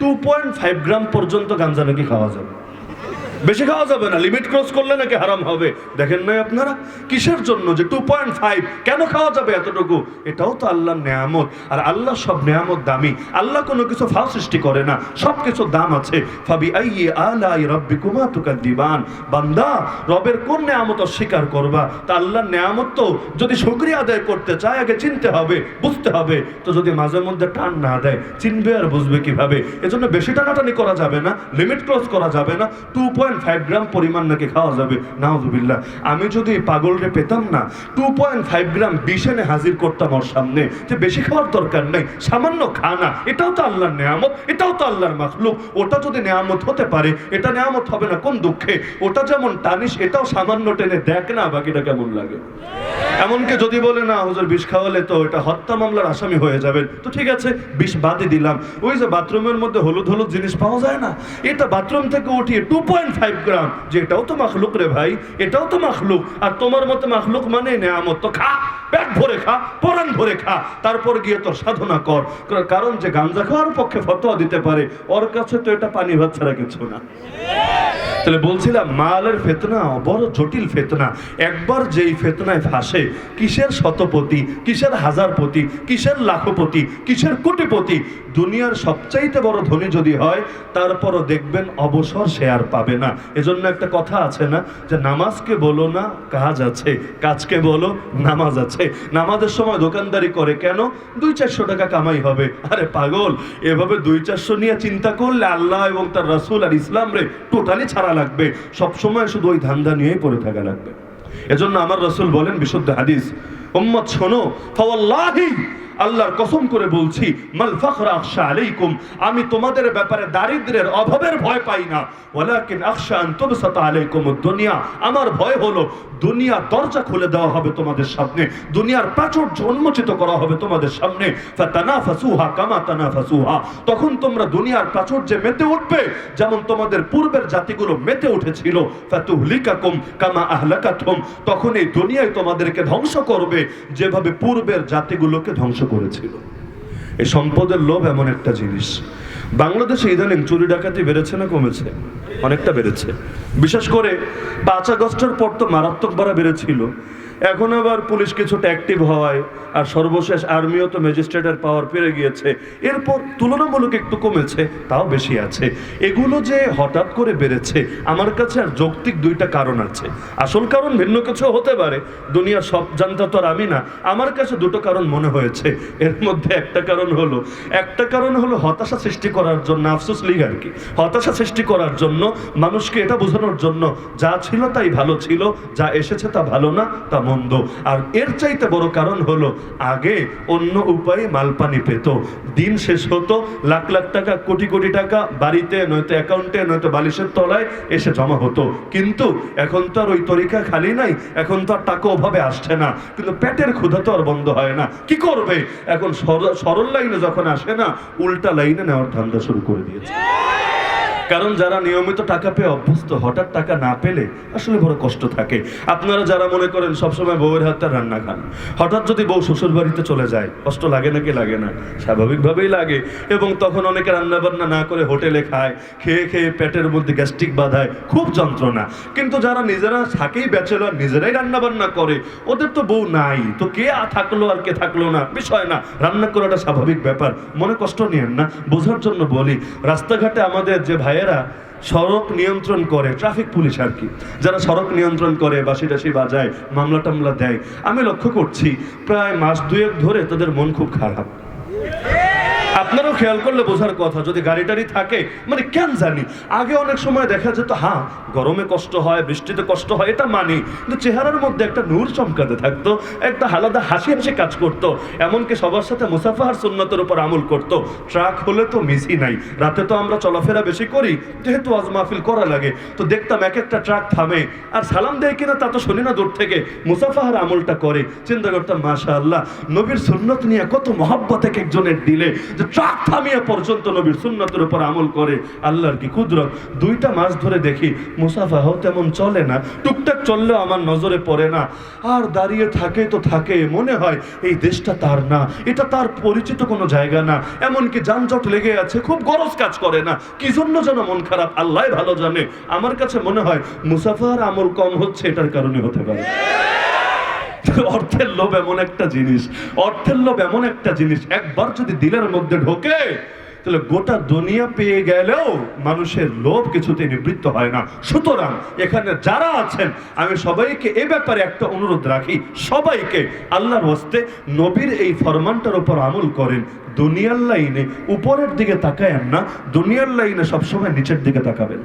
Two point five গ্রাম পর্যন্ত গাঞ্জা নাকি খাওয়া যাবে। বেশি খাওয়া যাবে না লিমিট ক্রস করলে নাকি হারাম হবে। দেখেন নাই আপনারা, কিসের জন্য যে টু পয়েন্ট ফাইভ কেন খাওয়া যাবে এতটুকু? এটাও তো আল্লাহর নেয়ামত। আর আল্লাহ সব নেয়ামত দামি। আল্লাহ কোনো কিছু ফাও সৃষ্টি করে না, সব কিছুর দাম আছে। ফাবি আইয়ে আলাই রব্বি কুমা তুকার দিবান বান্দা, রবের কোন নেয়ামত অস্বীকার করবা? তা আল্লাহর নেয়ামত তো যদি শুক্রিয়া আদায় করতে চায়, আগে চিনতে হবে, বুঝতে হবে। তো যদি মাঝে মধ্যে টান না দেয়, চিনবে আর বুঝবে কীভাবে? এজন্য বেশি টানাটানি করা যাবে না লিমিট ক্রস করা যাবে না। টু পয়েন্ট ফাইভ গ্রাম পরিমাণ নাকি খাওয়া যাবে? নাউজুবিল্লাহ। আমি যদি পাগলরে পেতাম না টু পয়েন্ট ফাইভ গ্রাম বিষ এনে হাজির করতাম ওর সামনে। যে বেশি খাওয়ার দরকার নেই, সামান্য খানা এটাও তো আল্লাহর নেয়ামত, এটাও তো আল্লাহর মাখলুক। ওটা যদি নেয়ামত হতে পারে, এটা নেয়ামত হবে না, কোন দুঃখে? ওটা যেমন টানিস, এটাও সামান্য টেনে দেখ না, বাকিটা কেমন লাগে। এমনকি যদি বলে, না, হুজুর, বিষ খাওয়ালে তো এটা হত্যা মামলার আসামি হয়ে যাবেন তো ঠিক আছে, বিষ বাদই দিলাম। ওই যে বাথরুমের মধ্যে হলুদ হলুদ জিনিস পাওয়া যায় না, এটা বাথরুম থেকে উঠিয়ে টু পয়েন্ট ফাইভ গ্রাম যে এটাও তো মাখলুক রে ভাই, এটাও তো মাখলুক। আর তোমার মতো মাখলুক মানে নেয়ামত? তো খা, পেট ভরে খা, পরাণ ভরে খা, তারপর গিয়ে তোর সাধনা কর। কারণ যে গাঞ্জা খাওয়ার পক্ষে ফতোয়া দিতে পারে, ওর কাছে তো এটা পানি ভাত ছাড়া কিছু না। তাহলে বলছিলাম, মালের ফেতনা বড় জটিল ফেতনা। একবার যেই ফেতনায় ফাঁসে, কিসের শতপতি, কিসের হাজারপতি, কিসের লাখপতি, কিসের কোটিপতি? দুনিয়ার সবচাইতে বড় ধনী যদি হয়, তারপরও দেখবেন অবসর সে আর পাবে না। এজন্য একটা কথা আছে না, যে নামাজকে বলো না, কাজ আছে। কাজকে বলো, নামাজ আছে। নামাজের সময় দোকানদারি করে কেন? দুই চারশো টাকা কামাই হবে। আরে পাগল, এভাবে দুই চারশো নিয়ে চিন্তা করলে আল্লাহ এবং তার রাসূল আর ইসলাম রে টোটালি ছাড়া লাগবে সবসময় শুধু ওই ধান্দা নিয়েই পড়ে থাকা লাগবে। এজন্য আমার রসুল বলেন বিশুদ্ধ হাদিস, উম্মত শোনো আল্লাহর কসম করে বলছি, মাল ফাখরা আখশা আলাইকুম আমি তোমাদের ব্যাপারে দারিদ্রের অভাবের ভয় পাই না। ওয়ালাকিন আখশা আন তুবসাতা আলাইকুম দুনিয়া আমার ভয় হলো, দুনিয়া দরজা খুলে দেওয়া হবে তোমাদের সামনে, দুনিয়ার প্রাচুর্য উন্মোচিত করা হবে তোমাদের সামনে ফাতানাফাসুহা কামা তানাফাসুহা। তখন তোমরা দুনিয়ার প্রাচুর্যে মেতে উঠবে, যেমন তোমাদের পূর্বের জাতিগুলো মেতে উঠেছিল। ফাতুহলিকাকুম কামা আহলাকাতুম তখন এই দুনিয়ায় তোমাদেরকে ধ্বংস করবে, যেভাবে পূর্বের জাতিগুলোকে ধ্বংস করেছিল। এই সম্পদের লোভ এমন একটা জিনিস। বাংলাদেশে ইদানিং চুরি ডাকাতি বেড়েছে না কমেছে? অনেকটা বেড়েছে। বিশেষ করে পাঁচ আগস্টের পর তো মারাত্মক বাড়া বেড়েছিল। এখন আবার পুলিশ কিছুটা অ্যাক্টিভ হওয়ায় আর সর্বশেষ আর্মিও তো ম্যাজিস্ট্রেটের পাওয়ার পেরে গিয়েছে। এরপর তুলনামূলক একটু কমেছে, তাও বেশি আছে। এগুলো যে হঠাৎ করে বেড়েছে, আমার কাছে আর যৌক্তিক দুইটা কারণ আছে। আসল কারণ ভিন্ন কিছু হতে পারে দুনিয়া সব জানতা তো আর আমি না। আমার কাছে দুটো কারণ মনে হয়েছে। এর মধ্যে একটা কারণ হলো, একটা কারণ হলো হতাশা সৃষ্টি করার জন্য, আফসোস লিগ আর কি, হতাশা সৃষ্টি করার জন্য, মানুষকে এটা বোঝানোর জন্য, যা ছিল তাই ভালো ছিল, যা এসেছে তা ভালো না, তা মন্দ আর এর চাইতে বড় কারণ হলো, আগে অন্য উপায়ে মালপানি পেত। দিন শেষ হতো, লাখ লাখ টাকা, কোটি কোটি টাকা বাড়িতে, নয়তো অ্যাকাউন্টে নয়তো বালিশের তলায় এসে জমা হতো। কিন্তু এখন তো আর ওই তরিকা খালি নাই, এখন তো আর টাকা ওভাবে আসছে না। কিন্তু পেটের ক্ষুধা তো আর বন্ধ হয় না। কি করবে? এখন সর- সরল লাইনে যখন আসে না, উল্টা লাইনে নেওয়ার ধান্দা শুরু করে দিয়েছে। কারণ যারা নিয়মিত টাকা পেয়ে অভ্যস্ত, হঠাৎ টাকা না পেলে আসলে বড় কষ্ট থাকে। আপনারা যারা মনে করেন সবসময় বউয়ের হাতে রান্না খান হঠাৎ যদি বউ শ্বশুর বাড়িতে চলে যায়, কষ্ট লাগে নাকি লাগে না? স্বাভাবিকভাবেই লাগে। এবং তখন অনেকে রান্না বান্না না করে হোটেলে খায়, খেয়ে খেয়ে পেটের মধ্যে গ্যাস্ট্রিক বাঁধায়, খুব যন্ত্রণা। কিন্তু যারা নিজেরা থাকেই ব্যাচেলর, নিজেরাই রান্না বান্না করে, ওদের তো বউ নাই। তো কে থাকল আর কে থাকল না? বিষয় না। রান্না করাটা স্বাভাবিক ব্যাপার। মনে কষ্ট নিয়েন না। বোঝার জন্য বলি, রাস্তাঘাটে আমাদের যে ভাইয়েরা, সড়ক নিয়ন্ত্রণ করে ট্রাফিক পুলিশ আর কি। যারা সড়ক নিয়ন্ত্রণ করে বাসি টাসি বাজায়, মামলা টামলা দেয়, আমি লক্ষ্য করছি, প্রায় মাস দুয়েক ধরে তাদের মন খুব খারাপ। আপনারাও খেয়াল করলে বোঝার কথা, যদি গাড়ি টাড়ি থাকে মানে কেন জানি? আগে অনেক সময় দেখা যেত হ্যাঁ গরমে কষ্ট হয়, বৃষ্টিতে কষ্ট হয়, এটা মানি, কিন্তু চেহারার মধ্যে একটা নূর চমকাতে থাকতো, একটা আলাদা হাসি হাসি কাজ করতো, এমনকি সবার সাথে মুসাফাহার সুন্নতের উপর আমল করতো। ট্রাক হলে তো মিসই নাই, রাতে তো আমরা চলাফেরা বেশি করি, যেহেতু আজ মাহফিল করা লাগে, তো দেখতাম এক একটা ট্রাক থামে, আর সালাম দেয় কিনা তা তো শুনি না দূর থেকে মুসাফাহার আমলটা করে, চিন্তা করতাম মাশা আল্লাহ নবীর সুন্নত নিয়ে কত মহাব্বত এক একজনের দিলে ট্রাক থামিয়ে পর্যন্ত নবীর সুন্নতের উপর আমল করে, আল্লাহর কি কুদরত? দুইটা মাস ধরে দেখি মুসাফাহ তেমন চলে না, টুকটাক চললেও আমার নজরে পড়ে না। আর দাঁড়িয়ে থাকে তো থাকে, মনে হয় এই দেশটা তার না, এটা তার পরিচিত কোনো জায়গা না। এমনকি যানজট লেগে আছে, খুব গরজ কাজ করে না। কি জন্য যেন মন খারাপ? আল্লাহ ভালো জানে। আমার কাছে মনে হয় মুসাফার আমল কম হচ্ছে, এটার কারণে হতে পারে। অর্থের লোভ এমন একটা জিনিস, অর্থের লোভ এমন একটা জিনিস, একবার যদি দিলের মধ্যে ঢোকে, তাহলে গোটা দুনিয়া পেয়ে গেলেও মানুষের লোভ কিছুতে নিবৃত্ত হয় না। সুতরাং এখানে যারা আছেন, আমি সবাইকে এ ব্যাপারে একটা অনুরোধ রাখি, সবাইকে আল্লাহর হস্তে নবীর এই ফরমানটার উপর আমল করেন। দুনিয়ার লাইনে উপরের দিকে তাকায়েন না, দুনিয়ার লাইনে সবসময় নিচের দিকে তাকাবেন।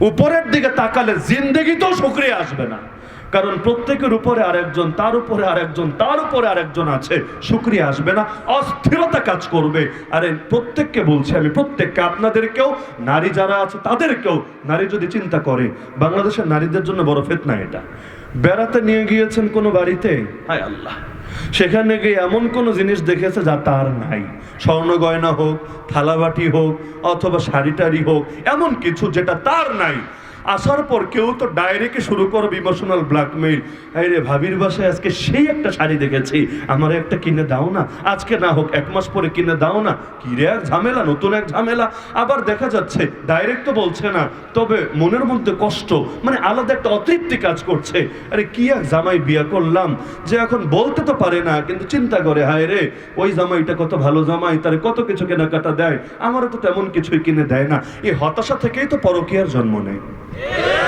উপরের দিকে তাকালে জিন্দগিতেও শুক্রিয়া আসবে না। কারণ প্রত্যেকের উপরে আরেকজন, তার উপরে আরেকজন, তার উপরে আরেকজন আছে। শুক্রিয়া আসবে না, অস্থিরতা কাজ করবে। আরে প্রত্যেককে বলছি আমি, প্রত্যেককে, আপনাদেরকেও, নারী যারা আছে তাদেরকেও, নারী যদি চিন্তা করে, বাংলাদেশের নারীদের জন্য বড় ফেতনা এটা। বেড়াতে নিয়ে গিয়েছেন কোনো বাড়িতে? হায় আল্লাহ। সেখানে গিয়ে এমন কোনো জিনিস দেখেছে যা তার নাই। স্বর্ণ গয়না হোক, থালাবাটি হোক, অথবা শাড়ি টাড়ি হোক, এমন কিছু যেটা তার নাই। আসার পর কেউ তো ডাইরেক্ট শুরু করবে ইমোশনাল ব্ল্যাকমেইল রে ভাবির বাসায় আজকে সেই একটা শাড়ি দেখেছি। আমার একটা কিনে দাও না। আজকে না হোক, এক মাস পরে কিনে দাও না। কি রে এক ঝামেলা? নতুন এক ঝামেলা। আবার দেখা যাচ্ছে ডাইরেক্ট তো বলছে না। তবে মনের মধ্যে কষ্ট মানে আলাদা একটা অতৃপ্তি কাজ করছে। আরে কি এক জামাই বিয়া করলাম? যে এখন বলতে তো পারে না, কিন্তু চিন্তা করে, হায় রে, ওই জামাইটা কত ভালো জামাই, তার কত কিছু কেনাকাটা দেয়। আমারও তো তেমন কিছুই কিনে দেয় না। এই হতাশা থেকেই তো পরকীয়ার জন্ম নেয়।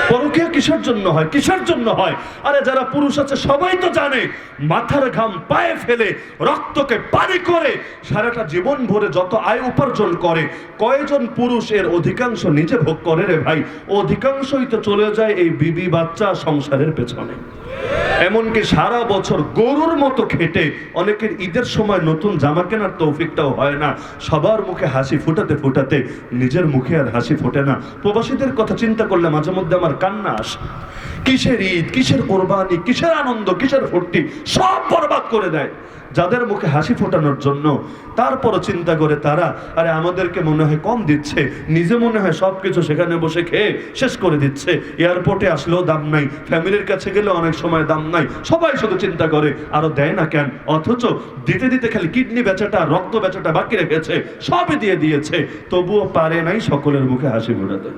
পরকীয়া কিসের জন্য হয়? কিসের জন্য হয়? আরে যারা পুরুষ আছে, সবাই তো জানে, মাথার ঘাম পায়ে ফেলে, রক্তকে পানি করে, সারাটা জীবন ভরে যত আয় উপার্জন করে, কয়জন পুরুষ এর অধিকাংশ নিজে ভোগ করে রে ভাই? অধিকাংশই তো চলে যায় এই বিবি বাচ্চা সংসারের পেছনে। এমনকি সারা বছর গরুর মতো খেটে অনেকের ঈদের সময় নতুন জামা কেনার তৌফিকটাও হয় না। সবার মুখে হাসি ফুটাতে ফুটাতে নিজের মুখে আর হাসি ফোটে না। প্রবাসীদের কথা চিন্তা করলে মাঝে মধ্যে আমার কান্না আসে। কিসের ঈদ, কিসের কোরবানি, কিসের আনন্দ, কিসের ফুর্তি, সব বরবাদ করে দেয়। যাদের মুখে হাসি ফোটানোর জন্য। তারপরও চিন্তা করে তারা, আরে, আমাদেরকে মনে হয় কম দিচ্ছে। নিজে মনে হয় সব কিছু সেখানে বসে খেয়ে শেষ করে দিচ্ছে। এয়ারপোর্টে আসলেও দাম নাই। ফ্যামিলির কাছে গেলে অনেক সময় দাম নাই। সবাই শুধু চিন্তা করে, আরও দেয় না কেন? অথচ দিতে দিতে খালি কিডনি বেচাটা, রক্ত বেচাটা বাকি রেখেছে। সবই দিয়ে দিয়েছে। তবুও পারে নাই সকলের মুখে হাসি ফোটাতে।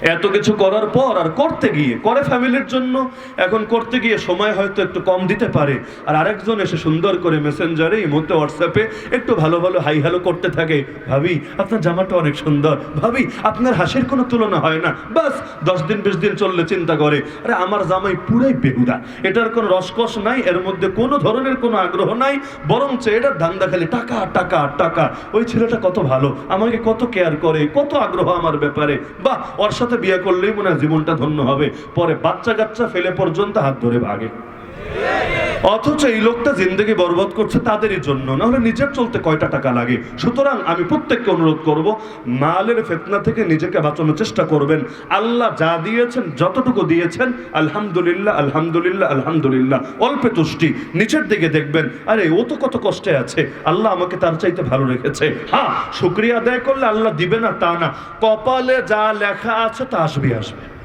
এত কিছু করার পর আর করতে গিয়ে, করে ফ্যামিলির জন্য, এখন করতে গিয়ে সময় হয়তো একটু কম দিতে পারে। আর আরেকজন এসে সুন্দর করে মেসেঞ্জারে ইমোতে হোয়াটসঅ্যাপে একটু ভালো ভালো হাই হ্যালো করতে থাকে। ভাবি, আপনার জামাটা অনেক সুন্দর। ভাবি, আপনার হাসির কোনো তুলনা হয় না। বাস, দশ দিন, বিশ দিন চললে চিন্তা করে। আরে, আমার জামাই পুরাই বেহুদা। এটার কোনো রসকস নাই, এর মধ্যে কোনো ধরনের কোনো আগ্রহ নাই। বরঞ্চ এটার ধান্দা খালি টাকা টাকা টাকা। ওই ছেলেটা কত ভালো। আমাকে কত কেয়ার করে, কত আগ্রহ আমার ব্যাপারে। বাহ, ওর সাথে বিয়ে করলেই মনে হয় জীবনটা ধন্য হবে। পরে বাচ্চা কাচ্চা ফেলে পর্যন্ত হাত ধরে ভাগে। অথচ এই লোকটা জিন্দগি বরবাদ করছে তাদেরই জন্য। না হলে নিজের চলতে কয়টা টাকা লাগে? সুতরাং আমি প্রত্যেককে অনুরোধ করব, মালের ফেতনা থেকে নিজেকে বাঁচানোর চেষ্টা করবেন। আল্লাহ যা দিয়েছেন, যতটুকু দিয়েছেন, আলহামদুলিল্লাহ আলহামদুলিল্লাহ আলহামদুলিল্লাহ। অল্পে তুষ্টি, নিচের দিকে দেখবেন, আরে ও তো কত কষ্টে আছে। আল্লাহ আমাকে তার চাইতে ভালো রেখেছে। হ্যাঁ শুক্রিয়া আদায় করলে আল্লাহ দিবে না তা না। কপালে যা লেখা আছে তা আসবে আসবে।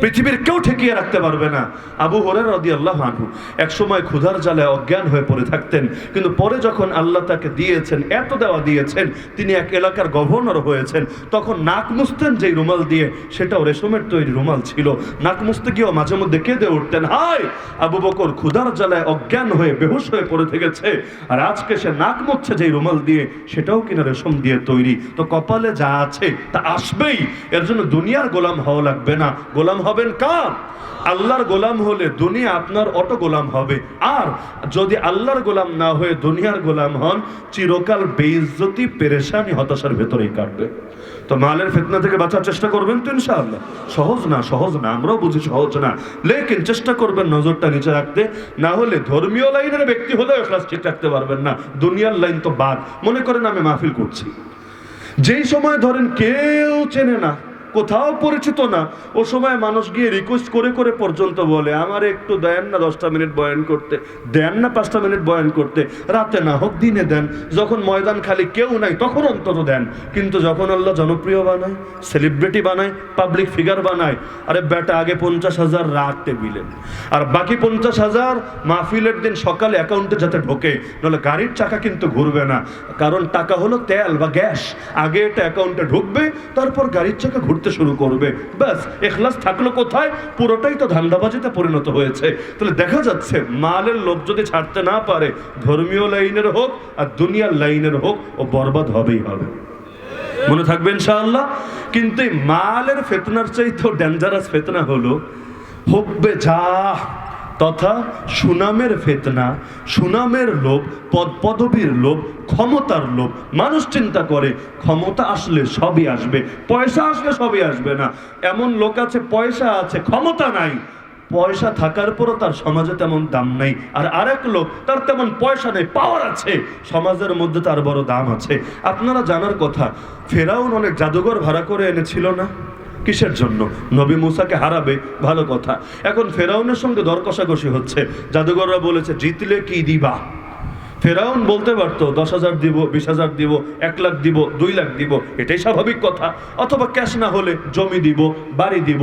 পৃথিবীর কেউ ঠেকিয়ে রাখতে পারবে না। আবু হরের রদি আল্লাহ আনহু এক সময় ক্ষুধার জালে অজ্ঞান হয়ে পড়ে থাকতেন, কিন্তু পরে যখন আল্লাহ তাকে দিয়েছেন, এত দেওয়া দিয়েছেন, তিনি এক এলাকার গভর্নর হয়েছেন, তখন নাক মুছতেন যেই রুমাল দিয়ে, সেটাও রেশমের তৈরি রুমাল ছিল। নাক মুছতে গিয়েও মাঝে মধ্যে কেঁদে উঠতেন হাই আবু বকর ক্ষুধার জ্বালায় অজ্ঞান হয়ে বেহুশ হয়ে পড়ে থেকেছে, আর আজকে সে নাক মুছছে যেই রুমাল দিয়ে, সেটাও কিনা রেশম দিয়ে তৈরি। তো কপালে যা আছে, তা আসবেই। এর জন্য দুনিয়ার গোলাম হওয়া লাগবে না। গোলাম হবেন কার? আল্লাহর গোলাম হলে দুনিয়া আপনার অটো গোলাম হবে। আর যদি আল্লাহর গোলাম না হয়ে দুনিয়ার গোলাম হন, চিরকাল বেইজ্জতি, পেরেশানি, হতাশার ভেতরেই কাটবে। তো মালের ফিতনা থেকে বাঁচার চেষ্টা করবেন তো ইনশাআল্লাহ। সহজ না সহজ না, আমরাও বুঝি সহজ না। লেকিন চেষ্টা করবেন নজরটা নিচে রাখতে। না হলে ধর্মীয় লাইনের ব্যক্তি হলেও ক্লাস ঠিক রাখতে পারবেন না। দুনিয়ার লাইন তো বাদ। মনে করেন আমি মাহফিল করছি। যেই সময় ধরেন কেউ চেনে না কোথাও পরিচিত না। ও সময় মানুষ গিয়ে রিকোয়েস্ট করে করে পর্যন্ত বলে, আমার একটু দেন না দশটা মিনিট বয়ান করতে, দেন না পাঁচটা মিনিট বয়ান করতে, রাতে না হোক দিনে দেন, যখন ময়দান খালি কেউ নাই তখন অন্তত দেন। কিন্তু যখন আল্লাহ জনপ্রিয় বানায় সেলিব্রিটি বানায় পাবলিক ফিগার বানায়, আরে বেটা আগে পঞ্চাশ হাজার রাত টেবিলে আর বাকি পঞ্চাশ হাজার মাহফিলের দিন সকালে অ্যাকাউন্টে যাতে ঢোকে, নাহলে গাড়ির চাকা কিন্তু ঘুরবে না। কারণ টাকা হলো তেল বা গ্যাস, আগে এটা অ্যাকাউন্টে ঢুকবে, তারপর গাড়ির চাকা ঘুরতে শুরু করবে। ব্যাস, এখলাস থাকল কোথায়? পুরোটাই তো ধান্দাবাজিতে পরিণত হয়েছে। তাহলে দেখা যাচ্ছে, মালের লোভ যদি ছাড়তে না পারে, ধর্মীয় লাইনের হোক আর দুনিয়ার লাইনের হোক, ও বরবাদ হবেই হবে। মনে থাকবে ইনশাআল্লাহ? কিন্তু মালের ফেতনার চাইতেও ডেঞ্জারাস ফেতনা হলো, হব্বে যা তথা সুনামের ফেতনা, সুনামের লোভ, পদ পদবীর লোভ, ক্ষমতার লোভ। মানুষ চিন্তা করে, ক্ষমতা আসলে সবই আসবে, পয়সা আসলে সবই আসবে না। এমন লোক আছে, পয়সা আছে, ক্ষমতা নাই। পয়সা থাকার পরও তার সমাজে তেমন দাম নাই। আর আরেক লোক, তার তেমন পয়সা নেই পাওয়ার আছে। সমাজের মধ্যে তার বড় দাম আছে। আপনারা জানার কথা, ফেরাউন অনেক জাদুঘর ভাড়া করে এনেছিল না? কিসের জন্য? নবী মুসাকে হারাবে? ভালো কথা। এখন ফেরাউনের সঙ্গে দর কষাকষি হচ্ছে। জাদুঘররা বলেছে, জিতলে কি দিবা? ফেরাউন বলতে পারতো, দশ হাজার দিব, বিশ হাজার দিব, এক লাখ দিব, দুই লাখ দিব। এটাই স্বাভাবিক কথা। অথবা ক্যাশ না হলে জমি দিব, বাড়ি দিব।